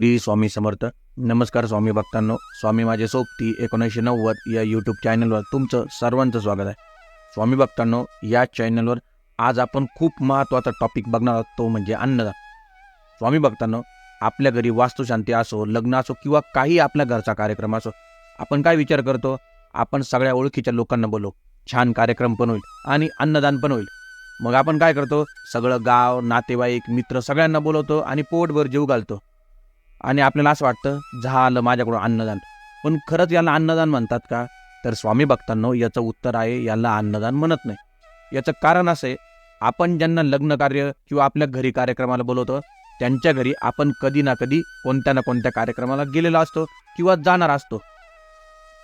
श्री स्वामी समर्थ नमस्कार स्वामी भक्तांनो. स्वामी माझे सोबती एकोणीसशे नव्वद या यूट्यूब चॅनलवर तुमचं सर्वांचं स्वागत आहे. स्वामी भक्तांनो या चॅनलवर आज आपण खूप महत्त्वाचा टॉपिक बघणार आहोत तो म्हणजे अन्नदान. स्वामी भक्तांनो आपल्या घरी वास्तुशांती असो लग्न असो किंवा काही आपल्या घरचा कार्यक्रम असो आपण काय विचार करतो? आपण सगळ्या ओळखीच्या लोकांना बोलू. छान कार्यक्रम पण होईल आणि अन्नदान पण होईल. मग आपण काय करतो? सगळं गाव नातेवाईक मित्र सगळ्यांना बोलवतो आणि पोटभर जीव घालतो. आणि आपल्याला असं वाटतं झालं माझ्याकडून अन्नदान. पण खरंच याला अन्नदान म्हणतात का? तर स्वामी भक्तांनो याचं उत्तर आहे याला अन्नदान म्हणत नाही. याचं कारण असं आहे आपण ज्यांना लग्न कार्य किंवा आपल्या घरी कार्यक्रमाला बोलवतो त्यांच्या घरी आपण कधी ना कधी कोणत्या ना कोणत्या कार्यक्रमाला गेलेला असतो किंवा जाणार असतो.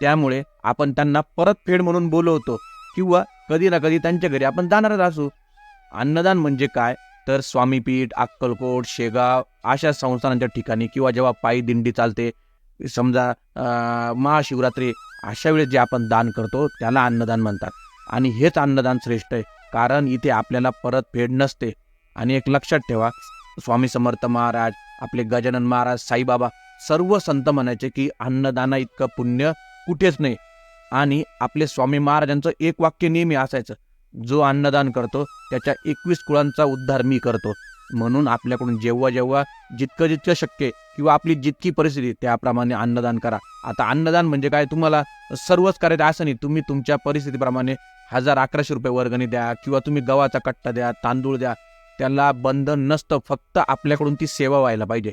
त्यामुळे आपण त्यांना परतफेड म्हणून बोलवतो किंवा कधी ना कधी त्यांच्या घरी आपण जाणारच असू. अन्नदान म्हणजे काय? तर स्वामीपीठ अक्कलकोट शेगाव अशा संस्थानांच्या ठिकाणी किंवा जेव्हा पायी दिंडी चालते समजा महाशिवरात्री अशा वेळेस जे आपण दान करतो त्याला अन्नदान म्हणतात. आणि हेच अन्नदान श्रेष्ठ आहे. कारण इथे आपल्याला परतफेड नसते. आणि एक लक्षात ठेवा स्वामी समर्थ महाराज आपले गजानन महाराज साईबाबा सर्व संत म्हणायचे की अन्नदाना इतकं पुण्य कुठेच नाही. आणि आपले स्वामी महाराजांचं एक वाक्य नेहमी असायचं जो अन्नदान करतो त्याच्या एकवीस कुळांचा उद्धार मी करतो. म्हणून आपल्याकडून जेव्हा जेव्हा जितकं जितकं शक्य किंवा आपली जितकी परिस्थिती त्याप्रमाणे अन्नदान करा. आता अन्नदान म्हणजे काय? तुम्हाला सर्वच करायचं असं नाही तुम्ही तुमच्या परिस्थितीप्रमाणे हजार अकराशे रुपये वर्गणी द्या किंवा तुम्ही गव्हाचा कट्टा द्या तांदूळ द्या त्याला बंधन नसतं फक्त आपल्याकडून ती सेवा व्हायला पाहिजे.